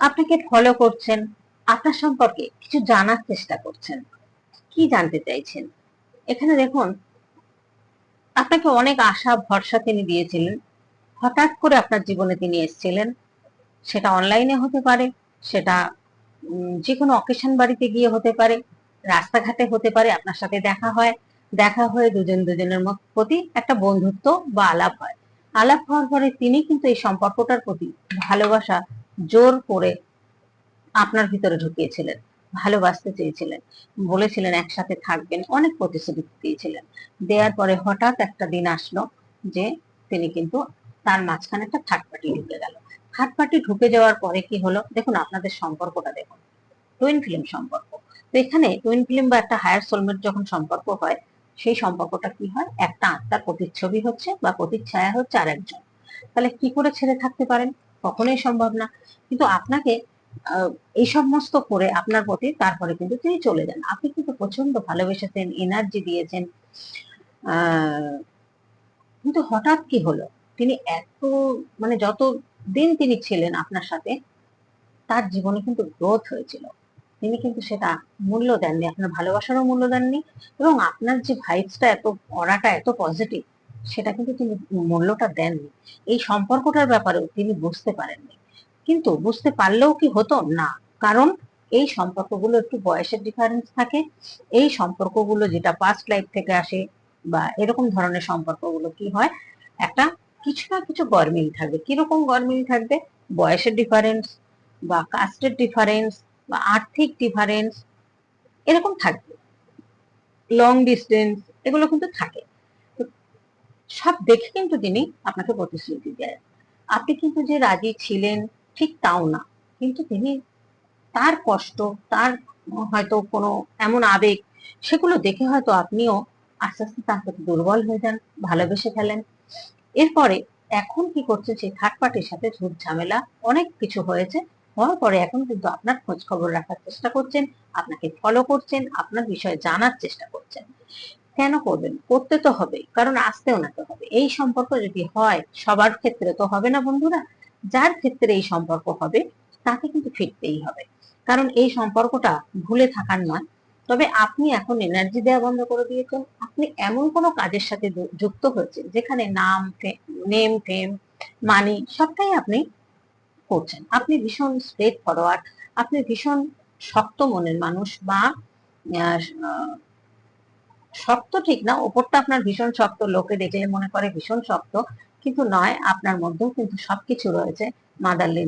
আপনাকে ফলো করছেন, আপনার সম্পর্কে কিছু জানার চেষ্টা করছেন। কি জানতে চাইছেন? এখানে দেখুন, আপনাকে অনেক আশা, ভরসা তিনি দিয়েছিলেন। হঠাৎ করে আপনার জীবনে তিনি এসেছিলেন। সেটা অনলাইনে হতে পারে, সেটা যে কোনো অকেশন বাড়িতে গিয়ে হতে পারে, রাস্তাঘাটে হতে পারে, আপনার সাথে দেখা হয়। দেখা হয়ে দুজন দুজনের প্রতি একটা বন্ধুত্ব বা আলাপ হয়। আলাপ হওয়ার পরে তিনি কিন্তু এই সম্পর্কটার প্রতি ভালোবাসা জোর করে আপনার ভিতরে ঢুকিয়েছিলেন ভালোবাসতে চেয়েছিলেন বলেছিলেন একসাথে থাকবেন অনেক প্রতিশ্রুতি দিয়েছিলেন। দেওয়ার পরে হঠাৎ একটা দিন আসলো যে তিনি কিন্তু তার মাঝখানে একটা থার্ড পার্টি ঢুকে গেল। থার্ড পার্টি ঢুকে যাওয়ার পরে কি হলো? দেখুন আপনাদের সম্পর্কটা দেখুন। টুইন ফিল্ম সম্পর্ক। তো এখানে টুইন ফিল্ম বা একটা হায়ার সোলমেট যখন সম্পর্ক হয় সেই সম্পর্কটা কি হয়? একটা আত্মার প্রতিচ্ছবি হচ্ছে বা প্রতিচ্ছায়া হচ্ছে আর একজন তাহলে কি করে ছেড়ে থাকতে পারেন? কখনোই সম্ভব না। কিন্তু আপনাকে এই সমস্ত করে আপনার প্রতি তারপরে কিন্তু তিনি চলে যান। আপনি কিন্তু প্রচণ্ড ভালোবেসেছেন এনার্জি দিয়েছেন। কিন্তু হঠাৎ কি হলো? তিনি এত মানে যত দিন তিনি ছিলেন আপনার সাথে, তার জীবনে কিন্তু গ্রোথ হয়েছিল। তিনি কিন্তু সেটা মূল্য দেননি, আপনার ভালোবাসারও মূল্য দেননি এবং আপনার যে ভাইবসটা এত অরাটা এত পজিটিভ সেটা কিন্তু তিনি মূল্যটা দেননি। এই সম্পর্কটার ব্যাপারেও তিনি বুঝতে পারেননি। কিন্তু বুঝতে পারলেও কি হতো? না। কারণ এই সম্পর্কগুলো একটু বয়সের ডিফারেন্স থাকে। এই সম্পর্কগুলো যেটা পাস্ট লাইফ থেকে আসে বা এরকম ধরনের সম্পর্কগুলো কি হয়? একটা কিছু না কিছু গরমিল থাকবে। কীরকম গরমিল থাকবে? বয়সের ডিফারেন্স বা কাস্টের ডিফারেন্স বা আর্থিক ডিফারেন্স এরকম থাকবে। লং ডিস্টেন্স এগুলো কিন্তু থাকে। সব দেখে কিন্তু তিনি আপনাকে প্রতিশ্রুতি দেয় আপনি কিন্তু যে রাজি ছিলেন ঠিক তাও না। কিন্তু তিনি তার কষ্ট, তার হয়তো কোনো এমন আবেগ, সেগুলো দেখে হয়তো আপনিও আস্তে আস্তে তার প্রতি দুর্বল হয়ে যান, ভালোবেসে ফেলেন। এরপরে এখন কি করছে সেই থার্ড পার্টির সাথে ঝুট ঝামেলা, অনেক কিছু হয়েছে। হওয়ার পরে এখন কিন্তু আপনার খোঁজ খবর রাখার চেষ্টা করছেন, আপনাকে ফলো করছেন, আপনার বিষয়ে জানার চেষ্টা করছেন। কেন করবেন? করতে তো হবে, কারণ আসতেও না তো হবে। এই সম্পর্ক যদি হয়, সবার ক্ষেত্রে তো হবে না বন্ধুরা। যার ক্ষেত্রে এই সম্পর্ক হবে, তাকে কিন্তু ফিরতেই হবে। কারণ এই সম্পর্কটা ভুলে থাকার নয়। তবে আপনি এখন এনার্জি দেওয়া বন্ধ করে দিয়েছেন। আপনি এমন কোনো কাজের সাথে যুক্ত হয়েছেন, যেখানে নাম নেম ফেম মানি সবটাই আপনি করছেন। আপনি ভীষণ স্ট্রেট ফরওয়ার্ড আপনি ভীষণ শক্ত মনের মানুষ বা শক্ত ঠিক না, ওপরটা আপনার ভীষণ শক্ত, লোকে দেখলে মনে করে ভীষণ শক্ত, কিন্তু নয়, আপনার মধ্যেও কিন্তু সবকিছু রয়েছে মাদারলি